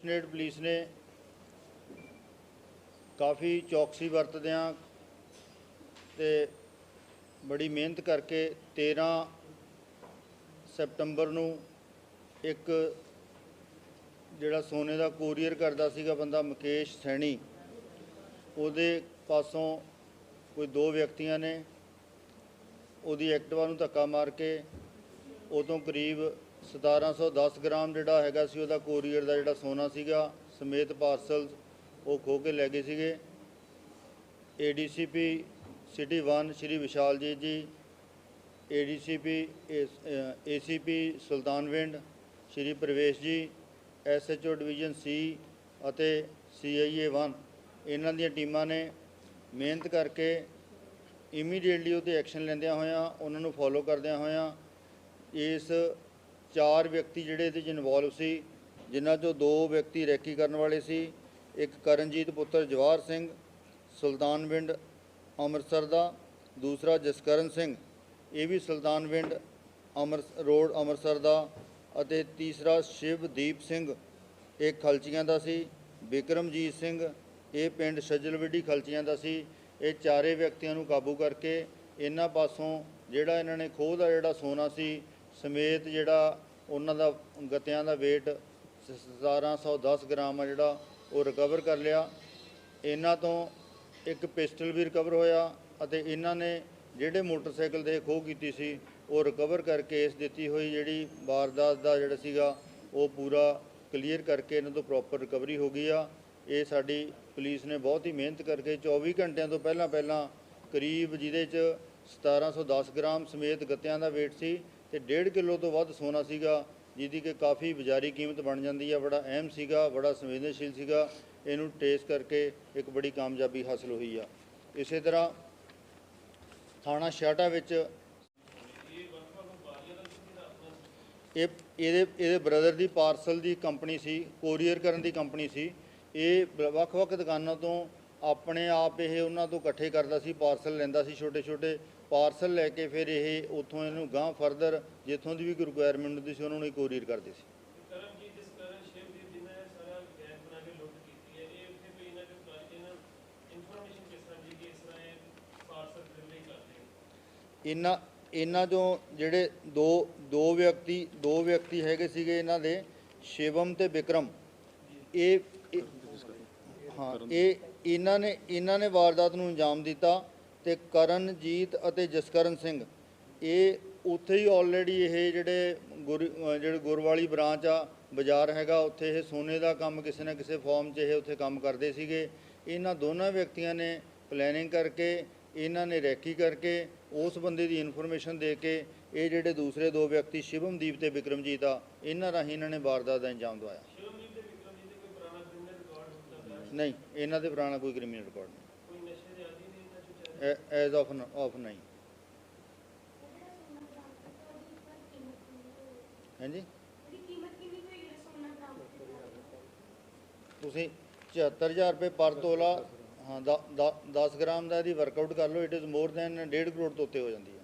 State police ਨੇ ਕਾਫੀ ਚੌਕਸੀ ਵਰਤਦਿਆਂ ਤੇ ਬੜੀ ਮਿਹਨਤ ਕਰਕੇ 13 ਸਪਟੰਬਰ ਨੂੰ ਇੱਕ ਜਿਹੜਾ ਸੋਨੇ ਦਾ ਕੋਰੀਅਰ ਕਰਦਾ ਸੀਗਾ ਬੰਦਾ ਮੁਕੇਸ਼ ਸੈਣੀ, ਉਹਦੇ ਪਾਸੋਂ ਕੋਈ ਦੋ ਵਿਅਕਤੀਆਂ ਨੇ, ਉਹਦੀ ਐਕਟਿਵਾ ਨੂੰ ਧੱਕਾ ਮਾਰ ਕੇ ਉਦੋਂ ਕਰੀਬ 1710 ਗ੍ਰਾਮ ਜਿਹੜਾ ਹੈਗਾ ਸੀ, ਉਹਦਾ ਕੋਰੀਅਰ ਦਾ ਜਿਹੜਾ ਸੋਨਾ ਸੀਗਾ, ਸਮੇਤ ਪਾਰਸਲ ਉਹ ਖੋ ਕੇ ਲੈ ਗਏ ਸੀਗੇ। ਏਡੀਸੀਪੀ ਸਿਟੀ 1 ਸ਼੍ਰੀ ਵਿਸ਼ਾਲਜੀਤ ਜੀ ਏਡੀਸੀਪੀ ਏਸੀਪੀ ਸੁਲਤਾਨਵਿੰਡ ਸ਼੍ਰੀ ਪ੍ਰਵੇਸ਼ ਜੀ ਐਸਐਚਓ ਡਿਵੀਜ਼ਨ ਸੀ ਅਤੇ ਸੀਆਈਏ 1 ਇਹਨਾਂ ਦੀਆਂ ਟੀਮਾਂ ਨੇ ਮਿਹਨਤ ਕਰਕੇ ਇਮੀਡੀਏਟਲੀ ਉਹਤੇ ਐਕਸ਼ਨ ਲੈਂਦਿਆਂ ਹੋਇਆਂ, ਉਹਨਾਂ ਨੂੰ ਫੋਲੋ ਕਰਦਿਆਂ ਹੋਇਆਂ ਇਸ ਚਾਰ ਵਿਅਕਤੀ ਜਿਹੜੇ ਇਹਦੇ 'ਚ ਇਨਵੋਲਵ ਸੀ, ਜਿਨ੍ਹਾਂ 'ਚੋਂ ਦੋ ਵਿਅਕਤੀ ਰੈਕੀ ਕਰਨ ਵਾਲੇ ਸੀ, ਇੱਕ ਕਰਨਜੀਤ ਪੁੱਤਰ ਜਵਾਹਰ ਸਿੰਘ ਸੁਲਤਾਨਵਿੰਡ ਅੰਮ੍ਰਿਤਸਰ ਦਾ, ਦੂਸਰਾ ਜਸਕਰਨ ਸਿੰਘ। ਇਹ ਵੀ ਸੁਲਤਾਨਵਿੰਡ ਅੰਮ੍ਰਿਤ, ਰੋਡ ਅੰਮ੍ਰਿਤਸਰ ਦਾ ਅਤੇ ਤੀਸਰਾ ਸ਼ਿਵਦੀਪ ਸਿੰਘ, ਇਹ ਖਲਚੀਆਂ ਦਾ ਸੀ। ਬਿਕਰਮਜੀਤ ਸਿੰਘ, ਇਹ ਪਿੰਡ ਸੱਜਲਵਿੱਡੀ ਖਲਚੀਆਂ ਦਾ ਸੀ। ਇਹ ਚਾਰੇ ਵਿਅਕਤੀਆਂ ਨੂੰ ਕਾਬੂ ਕਰਕੇ ਇਹਨਾਂ ਪਾਸੋਂ ਜਿਹੜਾ ਇਹਨਾਂ ਨੇ ਖੋਹ ਦਾ ਜਿਹੜਾ ਸੋਨਾ ਸੀ, ਸਮੇਤ ਜਿਹੜਾ ਉਹਨਾਂ ਦਾ ਗੱਤਿਆਂ ਦਾ weight 1710 ਗ੍ਰਾਮ ਆ ਜਿਹੜਾ ਉਹ ਰਿਕਵਰ ਕਰ ਲਿਆ। ਇਹਨਾਂ ਤੋਂ ਇੱਕ ਪਿਸਟਲ ਵੀ ਰਿਕਵਰ ਹੋਇਆ ਅਤੇ ਇਹਨਾਂ ਨੇ ਜਿਹੜੇ ਮੋਟਰਸਾਈਕਲ ਦੇ ਖੋਹ ਕੀਤੀ ਸੀ, ਉਹ ਰਿਕਵਰ ਕਰਕੇ ਇਸ ਦਿੱਤੀ ਹੋਈ ਜਿਹੜੀ ਵਾਰਦਾਤ ਦਾ ਜਿਹੜਾ ਸੀਗਾ, ਉਹ ਪੂਰਾ ਕਲੀਅਰ ਕਰਕੇ ਇਹਨਾਂ ਤੋਂ ਪ੍ਰੋਪਰ ਰਿਕਵਰੀ ਹੋ ਗਈ ਆ। ਇਹ ਸਾਡੀ ਪੁਲਿਸ ਨੇ ਬਹੁਤ ਹੀ ਮਿਹਨਤ ਕਰਕੇ 24 ਘੰਟਿਆਂ ਤੋਂ ਪਹਿਲਾਂ ਪਹਿਲਾਂ ਕਰੀਬ ਜਿਹਦੇ ਚ 1710 ਗ੍ਰਾਮ ਸਮੇਤ ਗੱਤਿਆਂ ਦਾ weight ਸੀ ਤੇ 1.5 ਕਿਲੋ ਤੋਂ ਵੱਧ ਸੋਨਾ ਸੀਗਾ, ਜਿਹਦੀ ਕਿ ਕਾਫੀ ਬਾਜ਼ਾਰੀ ਕੀਮਤ ਬਣ ਜਾਂਦੀ ਆ, ਬੜਾ ਅਹਿਮ ਸੀਗਾ, ਬੜਾ ਸੰਵੇਦਨਸ਼ੀਲ ਸੀਗਾ। ਇਹਨੂੰ ਟੇਸ ਕਰਕੇ ਇੱਕ ਬੜੀ ਕਾਮਯਾਬੀ ਹਾਸਲ ਹੋਈ ਆ। ਇਸੇ ਤਰ੍ਹਾਂ ਥਾਣਾ ਛਾਟਾ ਵਿੱਚ ਇਹ ਇਹਦੇ ਇਹਦੇ ਬ੍ਰਦਰ ਦੀ ਪਾਰਸਲ ਦੀ ਕੰਪਨੀ ਸੀ, ਕੋਰੀਅਰ ਕਰਨ ਦੀ ਕੰਪਨੀ ਸੀ। ਇਹ ਬ- ਵੱਖ-ਵੱਖ ਦੁਕਾਨਾਂ ਤੋਂ ਆਪਣੇ ਆਪ ਇਹ ਉਹਨਾਂ ਤੋਂ ਇਕੱਠੇ ਕਰਦਾ ਸੀ, ਪਾਰਸਲ ਲੈਂਦਾ ਸੀ ਛੋਟੇ-ਛੋਟੇ। ਪਾਰਸਲ ਲੈ ਕੇ ਫਿਰ ਇਹ ਉੱਥੋਂ ਇਹਨੂੰ ਗਾਂਹ ਫਰਦਰ ਜਿੱਥੋਂ ਦੀ ਵੀ ਕੋਈ ਰਿਕੁਆਇਰਮੈਂਟ ਹੁੰਦੀ ਸੀ ਉਹਨਾਂ ਨੂੰ ਕੋਰੀਅਰ ਕਰਦੇ ਸੀ। ਇਹਨਾਂ ਇਹਨਾਂ ਚੋਂ ਜਿਹੜੇ ਦੋ ਦੋ ਵਿਅਕਤੀ ਦੋ ਵਿਅਕਤੀ ਹੈਗੇ ਸੀਗੇ ਇਹਨਾਂ ਦੇ ਸ਼ਿਵਮ ਤੇ ਵਿਕਰਮ ਇਹ ਇਹ- ਹਾਂ ਇਹ ਇਹਨਾਂ ਨੇ ਇਹਨਾਂ ਨੇ ਵਾਰਦਾਤ ਨੂੰ ਅੰਜਾਮ ਦਿੱਤਾ। ਤੇ ਕਰਨਜੀਤ ਅਤੇ ਜਸਕਰਨ ਸਿੰਘ। ਇਹ ਉੱਥੇ ਹੀ ਆਲਰੇਡੀ ਇਹ ਜਿਹੜੇ ਜਿਹੜੇ ਗੁਰਵਾਲੀ ਬ੍ਰਾਂਚ ਆ ਬਾਜ਼ਾਰ ਹੈਗਾ ਉੱਥੇ ਇਹ ਸੋਨੇ ਦਾ ਕੰਮ ਕਿਸੇ ਨਾ ਕਿਸੇ ਫਾਰਮ 'ਚ ਇਹ ਉੱਥੇ ਕੰਮ ਕਰਦੇ ਸੀਗੇ। ਇਹਨਾਂ ਦੋਨਾਂ ਵਿਅਕਤੀਆਂ ਨੇ ਪਲੈਨਿੰਗ ਕਰਕੇ ਇਹਨਾਂ ਨੇ ਰੈਕੀ ਕਰਕੇ ਉਸ ਬੰਦੇ ਦੀ ਇਨਫੋਰਮੇਸ਼ਨ ਦੇ ਕੇ ਇਹ ਜਿਹੜੇ ਦੂਸਰੇ ਦੋ ਵਿਅਕਤੀ ਸ਼ਿਵਮਦੀਪ ਤੇ ਵਿਕਰਮਜੀਤ ਆ ਇਹਨਾਂ ਰਾਹੀਂ ਇਹਨਾਂ ਨੇ ਵਾਰਦਾਤ ਦਾ ਅੰਜਾਮ ਦਵਾਇਆ। ਸ਼ਿਵਮਜੀਤ ਤੇ ਵਿਕਰਮਜੀਤ ਦੇ ਕੋਈ ਪੁਰਾਣਾ ਕ੍ਰਿਮੀਨਲ ਰਿਕਾਰਡ ਹੁੰਦਾ? ਪਿਆ ਨਹੀਂ ਇਹਨਾਂ ਦੇ ਪੁਰਾਣਾ ਕੋਈ ਕ੍ਰਿਮੀਨਲ ਰਿਕਾਰਡ ਨਹੀਂ। ਐਜ਼ ਆਫ ਆਫ ਨਹੀਂ। ਹਾਂਜੀ? ਤੁਸੀਂ 74000 ਰੁਪਏ ਪਰ ਤੋਲਾ ਹਾਂ 10 ਗ੍ਰਾਮ ਦਾ ਇਹਦੀ ਵਰਕਆਊਟ ਕਰ ਲਓ it is more than 1.5 crore ਤੋਂ ਉੱਤੇ ਹੋ ਜਾਂਦੀ ਹੈ।